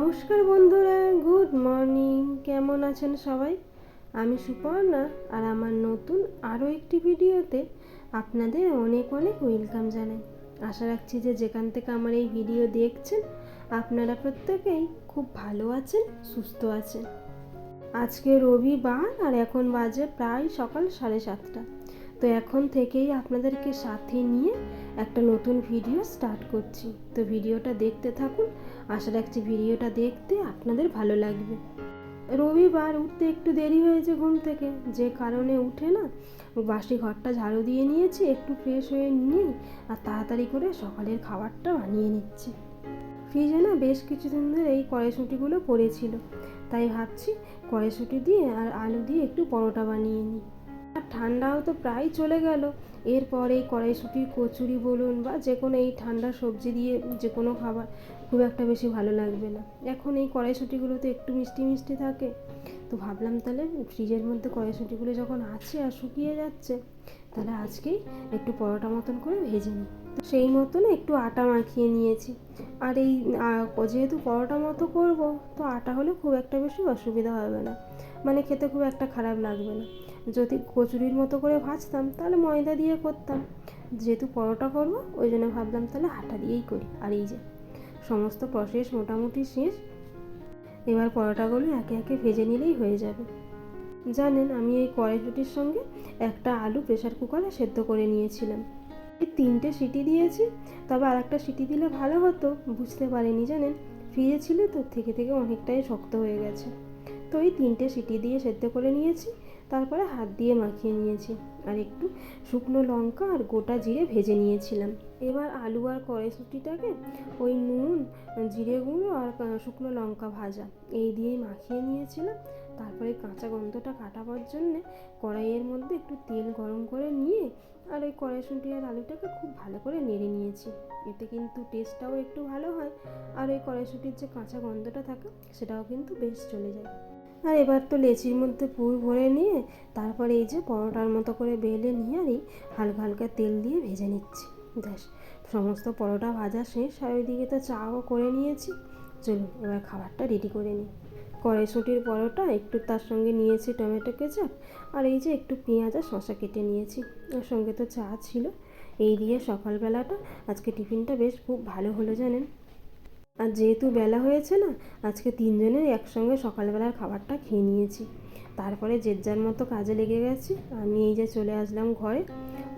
নমস্কার বন্ধুরা good morning কেমন আছেন সবাই? আমি সুপর্ণা আর আমার নতুন আরও একটি ভিডিওতে আপনাদের অনেক অনেক ওয়েলকাম জানাই। আশা রাখছি যে যেখান থেকে আমার এই ভিডিও দেখছেন, আপনারা প্রত্যেকেই খুব ভালো আছেন, সুস্থ আছেন। আজকে রবিবার আর এখন বাজে প্রায় সকাল সাড়ে সাতটা। তো এখন থেকেই আপনাদেরকে সাথে নিয়ে একটা নতুন ভিডিও স্টার্ট করছি। তো ভিডিওটা দেখতে থাকুন। আশা রাখছি ভিডিওটা দেখতে আপনাদের ভালো লাগবে। রবিবার উঠতে একটু দেরি হয়েছে ঘুম থেকে। যে কারণে উঠে না বাসি ঘরটা ঝাড়ু দিয়ে নিয়েছি, একটু ফ্রেশ হয়ে নিয়ে আর তাড়াতাড়ি করে সকালের খাবারটা বানিয়ে নিচ্ছি। ফ্রিজে না বেশ কিছুদিন ধরে এই কড়াইশুঁটিগুলো পড়েছিল। তাই ভাবছি কড়াইশুঁটি দিয়ে আর আলু দিয়ে একটু পরোটা বানিয়ে নিই। ঠান্ডাও তো প্রায় চলে গেল। এরপরে কড়াইশুঁটির কচুরি বলুন বা যে কোনো এই ঠান্ডা সবজি দিয়ে যে কোনো খাবার খুব একটা বেশি ভালো লাগবে না। এখন এই কড়াইশুঁটিগুলো তো একটু মিষ্টি মিষ্টি থাকে। তো ভাবলাম তাহলে ফ্রিজের মধ্যে কড়াইশুঁটিগুলো যখন আছে আর শুকিয়ে যাচ্ছে, তাহলে আজকেই একটু পরোটা মতন করে ভেজে নিই। তো সেই মতন একটু আটা মাখিয়ে নিয়েছি। আর এই যেহেতু পরোটা মতো করব, তো আটা হলে খুব একটা বেশি অসুবিধা হবে না। মানে খেতে খুব একটা খারাপ লাগবে না। যদি কচুরির মতো করে ভাজতাম, তাহলে ময়দা দিয়ে করতাম। যেহেতু পরোটা করব, ওই জন্য ভাবলাম তাহলে আটা দিয়েই করি। আর এই যে, সমস্ত প্রসেস মোটামুটি শেষ। এবার পরোটাগুলো একে একে ভেজে নিলেই হয়ে যাবে। জানেন, আমি এই কড়াইশুটির সঙ্গে একটা আলু প্রেসার কুকারে সেদ্ধ করে নিয়েছিলাম। এই তিনটে সিটি দিয়েছি, তবে আর একটা সিটি দিলে ভালো হতো। বুঝতে পারিনি, জানেন? ফ্রিজে ছিল তো, থেকে থেকে অনেকটাই শক্ত হয়ে গেছে। তো এই তিনটে সিটি দিয়ে সেদ্ধ করে নিয়েছি। তারপরে হাত দিয়ে মাখিয়ে নিয়েছি। আর একটু শুকনো লঙ্কা আর গোটা জিরে ভেজে নিয়েছিলাম। এবার আলু আর কড়াইশুটিটাকে ওই নুন, জিরে গুঁড়ো আর শুকনো লঙ্কা ভাজা এই দিয়েই মাখিয়ে নিয়েছিলাম। তারপরে কাঁচা গন্ধটা কাটাবার জন্যে কড়াইয়ের মধ্যে একটু তেল গরম করে নিয়ে আর ওই কড়াইশুঁটি আর আলুটাকে খুব ভালো করে নেড়ে নিয়েছি। এতে কিন্তু টেস্টটাও একটু ভালো হয়। আর ওই কড়াইশুঁটির যে কাঁচা গন্ধটা থাকে, সেটাও কিন্তু বেশ চলে যায়। আর এবার তো লেচির মধ্যে পুর ভরে নিয়ে তারপরে এই যে পরোটার মতো করে বেলে নিয়ে আর এই হালকা হালকা তেল দিয়ে ভেজে নিচ্ছি। ব্যাস, সমস্ত পরোটা ভাজা শেষ আর ওইদিকে তো চাও করে নিয়েছি। চলুন, এবার খাবারটা রেডি করে নিই। কড়াইশুঁটির পরোটা, একটু তার সঙ্গে নিয়েছি টমেটো কেচাপ আর এই যে একটু পেঁয়াজ আর শশা কেটে নিয়েছি। ওর সঙ্গে তো চা ছিল। এই দিয়ে সকালবেলাটা, আজকে টিফিনটা বেশ খুব ভালো হলো জানেন। আর যেহেতু বেলা হয়েছে না, আজকে তিনজনের একসঙ্গে সকালবেলার খাবারটা খেয়ে নিয়েছি। তারপরে যে যার মতো কাজে লেগে গেছি, আমি এই যে চলে আসলাম ঘরে।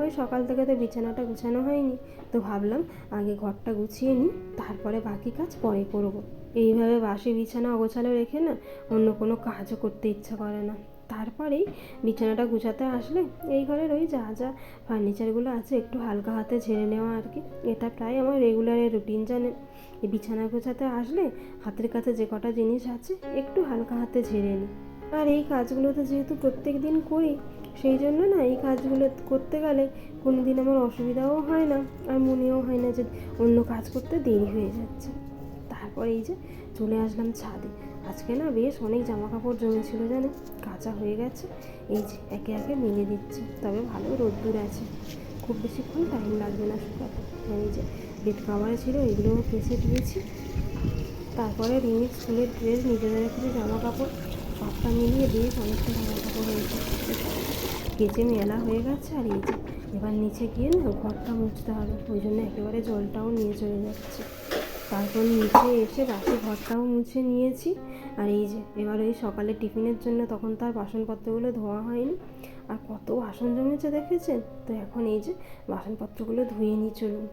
ওই সকাল থেকে তো বিছানাটা গুছানো হয়নি, তো ভাবলাম আগে ঘরটা গুছিয়ে নিই, তারপরে বাকি কাজ পরে করব। এইভাবে বাসি বিছানা অগোছালো রেখে না অন্য কোনো কাজও করতে ইচ্ছা করে না। তারপরেই বিছানাটা গুছাতে আসলে এই ঘরের ওই যা যা ফার্নিচারগুলো আছে একটু হালকা হাতে ঝেড়ে নেওয়া আর কি। এটা প্রায় আমার রেগুলারের রুটিন জানেন। এই বিছানা গোছাতে আসলে হাতের কাছে যে কটা জিনিস আছে একটু হালকা হাতে ঝেড়ে নিই। আর এই কাজগুলো তো যেহেতু প্রত্যেক দিন করি, সেই জন্য না এই কাজগুলো করতে গেলে কোনো দিন আমার অসুবিধাও হয় না আর মনেও হয় না যে অন্য কাজ করতে দেরি হয়ে যাচ্ছে। তারপর এই যে চলে আসলাম ছাদে। আজকে না বেশ অনেক জামা কাপড় জমেছিল জানে? কাঁচা হয়ে গেছে। এই যে, একে একে মিলে দিচ্ছে। তবে ভালো রোদ্দুর আছে। খুব বেশিক্ষণ টাইম লাগবে না শুকাতে। এই যে বেড কাভারে ছিল এগুলোও কেসে দিয়েছি। তারপরে রিমির স্কুলের ড্রেস নিজেদের কিছু জামা কাপড় সবটা মিলিয়ে বেশ অনেকটা জামা কাপড় হয়েছে। কেচে মেলা হয়ে গেছে আর এই যে, এবার নিচে গিয়ে না ঘরটা মুছতে হবে। ওই জন্য একেবারে জলটাও নিয়ে চলে যাচ্ছে। তারপর নিচে এসে বাসি ঘরটাও মুছে নিয়েছি। আর এই যে, এবার ওই সকালে টিফিনের জন্য তখন তার বাসনপত্রগুলো ধোয়া হয়নি। আর কত বাসন জমেছে দেখেছেন? তো এখন এই যে, বাসনপত্রগুলো ধুয়ে নিয়ে চলুন।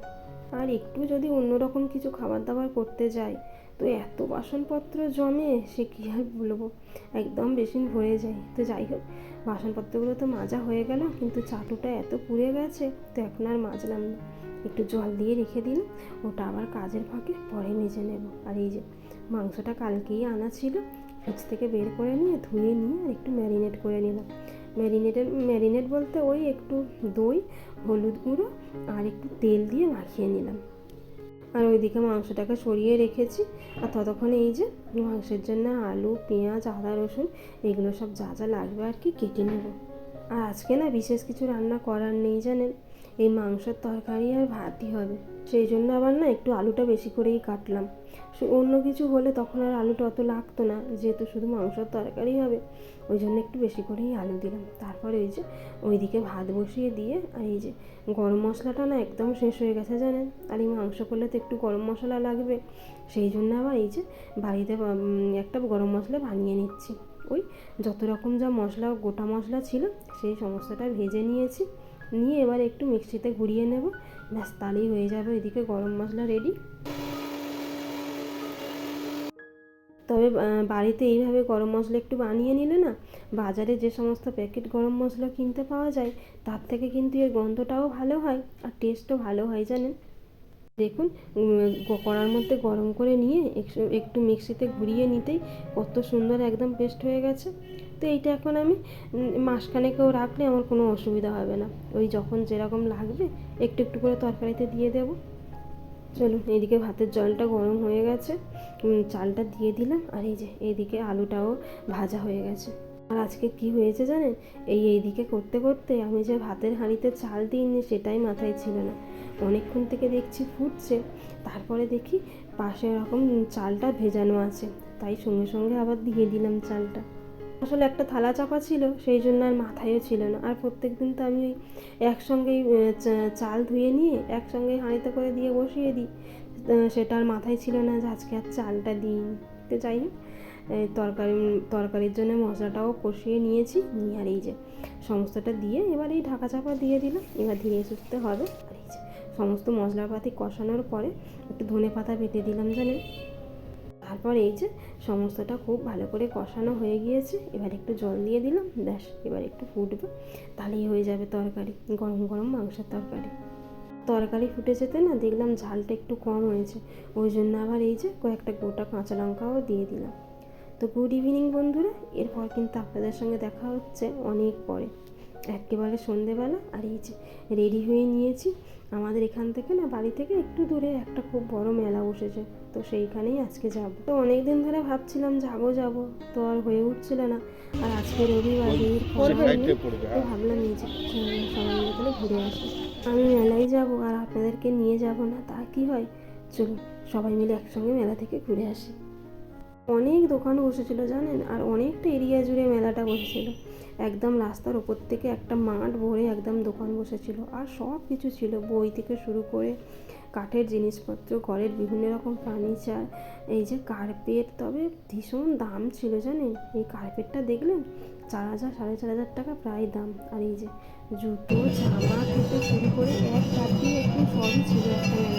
আর একটু যদি অন্যরকম কিছু খাবার দাবার করতে যাই, তো এত বাসনপত্র জমে সে কী আর বলব? একদম বেসিন ভরে যায়। তো যাই হোক, বাসনপত্রগুলো তো মাজা হয়ে গেল, কিন্তু চাটুটা এত পুড়ে গেছে, তো এখন আর মাজলাম না। একটু জল দিয়ে রেখে দিন, ওটা আবার কাজের ফাঁকে পরে মেজে নেব। আর এই যে মাংসটা কালকেই আনা ছিল, ফ্রিজ থেকে বের করে নিয়ে ধুয়ে নিয়ে আর একটু ম্যারিনেট করে নিলাম ম্যারিনেটের, ম্যারিনেট বলতে ওই একটু দই, হলুদ গুঁড়ো আর একটু তেল দিয়ে মাখিয়ে নিলাম। আর ওইদিকে মাংসটাকে সরিয়ে রেখেছি। আর ততক্ষণে এই যে মাংসের জন্য আলু, পেঁয়াজ, আদা, রসুন, এগুলো সব যা যা লাগবে আর কি কেটে নেব। আর আজকে না বিশেষ কিছু রান্না করার নেই জানেন? এই মাংসের তরকারি আর ভাতই হবে। সেই জন্য আবার না একটু আলুটা বেশি করেই কাটলাম। অন্য কিছু হলে তখন আর আলুটা অত লাগতো না, যেহেতু শুধু মাংসের তরকারি হবে। ওই জন্য একটু বেশি করেই আলু দিলাম। তারপরে ওই যে ওইদিকে ভাত বসিয়ে দিয়ে আর এই যে গরম মশলাটা না একদম শেষ হয়ে গেছে জানেন? আর এই মাংস করলে তো একটু গরম মশলা লাগবে। সেই জন্য আবার এই যে বাড়িতে একটা গরম মশলা বানিয়ে নিচ্ছি। ওই যত রকম যা মশলা, গোটা মশলা ছিল, সেই সমস্তটা ভেজে নিয়েছি। নিয়ে এবার একটু মিক্সিতে ঘুরিয়ে নেব। ব্যাস, তাহলেই হয়ে যাবে এদিকে গরম মশলা রেডি তবে বাড়িতে এইভাবে গরম মশলা একটু বানিয়ে নিলে না, বাজারে যে সমস্ত প্যাকেট গরম মশলা কিনতে পাওয়া যায়, তার থেকে কিন্তু এর গন্ধটাও ভালো হয় আর টেস্টও ভালো হয়, জানেন? দেখুন কড়ার মধ্যে গরম করে নিয়ে একটু- মিক্সিতে ঘুরিয়ে নিতেই কত সুন্দর একদম পেস্ট হয়ে গেছে। তো এইটা এখন আমি মাসখানেকেও রাখলে আমার কোনো অসুবিধা হবে না। ওই যখন যেরকম লাগবে, একটু একটু করে তরকারিতে দিয়ে দেবো। চলুন, এইদিকে ভাতের জলটা গরম হয়ে গেছে। চালটা দিয়ে দিলাম, আর এই যে, এইদিকে আলুটাও ভাজা হয়ে গেছে। আর আজকে কি হয়েছে জানেন? এই এইদিকে করতে করতে আমি যে ভাতের হাঁড়িতে চাল দিইনি, সেটাই মাথায় ছিল না। অনেকক্ষণ থেকে দেখছি ফুটছে। তারপরে দেখি পাশে এরকম চালটা ভেজানো আছে। তাই সঙ্গে সঙ্গে আবার দিয়ে দিলাম চালটা। আসলে একটা থালা চাপা ছিল, সেই জন্য আর মাথায়ও ছিল না। আর প্রত্যেক দিন তো আমি ওই একসঙ্গেই চাল ধুয়ে নিয়ে একসঙ্গে হাঁড়িতে করে দিয়ে বসিয়ে দিই। সেটা আর মাথায় ছিল না যে আজকে আর চালটা দিই তো যাই তরকারি, তরকারির জন্য মশলাটাও কষিয়ে নিয়েছি, নিয়ে আর এই যে সমস্তটা দিয়ে এবার এই ঢাকা চাপা দিয়ে দিলাম। এবার ধীরে সুস্থে হবে। আর এই যে সমস্ত মশলাপাতি কষানোর পরে একটু ধনে পাতা বেটে দিলাম জানেন? তারপর এই যে সমস্তটা খুব ভালো করে কষানো হয়ে গিয়েছে, এবার একটু জল দিয়ে দিলাম, ব্যাস, এবার একটু ফুটবে, তাহলেই হয়ে যাবে তরকারি, গরম গরম মাংসের তরকারি। তরকারি ফুটে যেতে না দেখলাম ঝালটা একটু কম হয়েছে, ওই জন্য আবার এই যে কয়েকটা গোটা কাঁচা লঙ্কাও দিয়ে দিলাম। তো গুড ইভিনিং বন্ধুরা, এরপর কিন্তু আপনাদের সঙ্গে দেখা হচ্ছে অনেক পরে। একেবারে সন্ধেবেলা আর এই যে রেডি হয়ে নিয়েছি। আমাদের এখান থেকে না বাড়ি থেকে একটু দূরে একটা খুব বড় মেলা বসেছে তো সেইখানেই আজকে যাব। তো অনেক দিন ধরে ভাবছিলাম যাব যাব তো আর হয়ে উঠছিল না। আর আজকে রবিবার তো ভাবলাম এই যে সবাই মিলে তাহলে ঘুরে আসি। আমি মেলায় যাব আর আপনাদেরকে নিয়ে যাব না তা কি হয়? চলুন সবাই মিলে একসঙ্গে মেলা থেকে ঘুরে আসি। অনেক দোকান বসেছিল, জানেন? আর অনেকটা এরিয়া জুড়ে মেলাটা বসেছিল। একদম রাস্তার ওপর থেকে একটা মাঠ ভরে একদম দোকান বসেছিল। আর সব কিছু ছিল, বই থেকে শুরু করে কাঠের জিনিসপত্র, ঘরের বিভিন্ন রকম ফার্নিচার, এই যে কার্পেট, তবে ভীষণ দাম ছিল, জানেন? এই কার্পেটটা দেখলেন চার হাজার, সাড়ে চার হাজার টাকা প্রায় দাম। আর এই যে জুতো, জামা থেকে শুরু করে এক চারটি একটু সবই ছিল একটা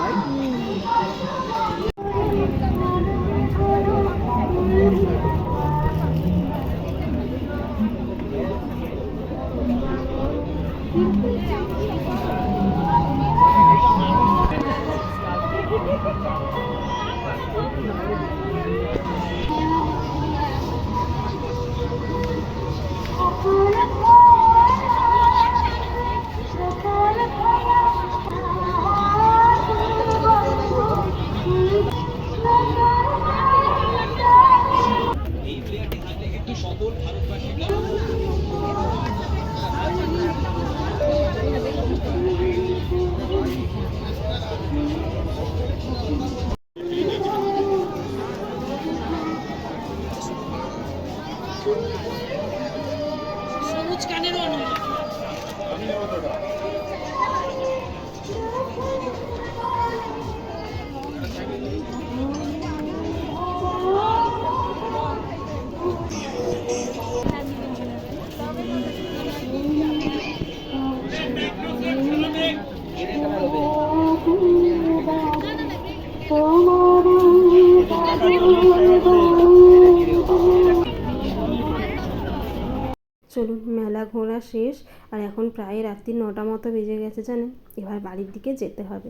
চলুন মেলা ঘোরা শেষ। আর এখন প্রায় রাত্রি নটা মতো বেজে গেছে জানেন? এবার বাড়ির দিকে যেতে হবে।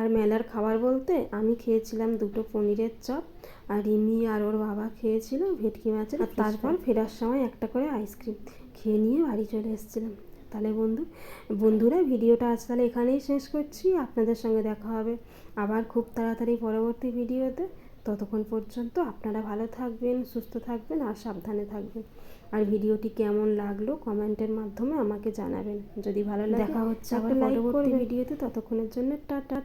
আর মেলার খাবার বলতে আমি খেয়েছিলাম দুটো পনিরের চপ আর রিমি আর ওর বাবা খেয়েছিল ভেটকি মাছের আর তারপর ফেরার সময় একটা করে আইসক্রিম খেয়ে নিয়ে বাড়ি চলে এসেছিলাম। তাহলে বন্ধু বন্ধুরা ভিডিওটা আজ তাহলে এখানেই শেষ করছি। আপনাদের সঙ্গে দেখা হবে আবার খুব তাড়াতাড়ি পরবর্তী ভিডিওতে। ততক্ষণ পর্যন্ত আপনারা ভালো থাকবেন সুস্থ থাকবেন আর সাবধানে থাকবেন। আর ভিডিওটি কেমন লাগল কমেন্টের মাধ্যমে আমাকে জানাবেন। যদি ভালো লাগে দেখা হচ্ছে আবার পরবর্তী ভিডিওতে ততক্ষণের জন্য টাটা।